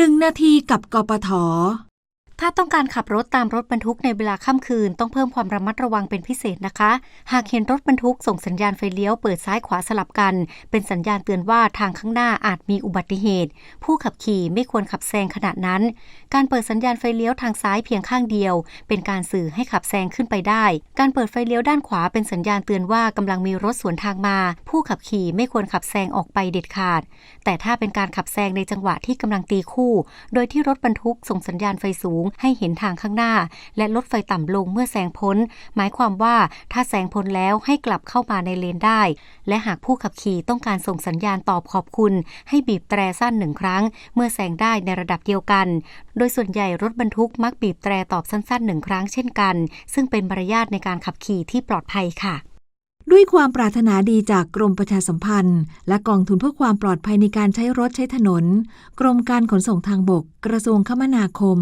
หนึ่งนาทีกับกปท ถ้าต้องการขับรถตามรถบรรทุกในเวลาค่ำคืน ต้องเพิ่มความระมัดระวังเป็นพิเศษนะคะ หากเห็นรถบรรทุกส่งสัญญาณไฟเลี้ยวเปิดซ้ายขวาสลับกัน เป็นสัญญาณเตือนว่าทางข้างหน้าอาจมีอุบัติเหตุ ผู้ขับขี่ไม่ควรขับแซงขณะนั้น การเปิดสัญญาณไฟเลี้ยวทางซ้ายเพียงข้างเดียว เป็นการสื่อให้ขับแซงขึ้นไปได้ การเปิดไฟเลี้ยวด้านขวาเป็นสัญญาณเตือนว่ากำลังมีรถสวนทางมา ผู้ขับขี่ไม่ควรขับแซงออกไปเด็ดขาด แต่ถ้าเป็นการขับแซงในจังหวะที่กำลังตีคู่ โดยที่รถบรรทุกส่งสัญญาณไฟสูงให้เห็นทางข้างหน้า และลดไฟต่ำลงเมื่อแซงพ้น หมายความว่าถ้าแซงพ้นแล้วให้กลับเข้ามาในเลนได้ และหากผู้ขับขี่ต้องการส่งสัญญาณตอบขอบคุณ ให้บีบแตรสั้นหนึ่งครั้ง เมื่อแซงได้ในระดับเดียวกัน โดยส่วนใหญ่รถบรรทุกมักบีบแตรตอบสั้นๆหนึ่งครั้งเช่นกัน ซึ่งเป็นมารยาทในการขับขี่ที่ปลอดภัยค่ะด้วยความปรารถนาดีจากกรมประชาสัมพันธ์ และกองทุนเพื่อความปลอดภัยในการใช้รถใช้ถนน กรมการขนส่งทางบก กระทรวงคมนาคม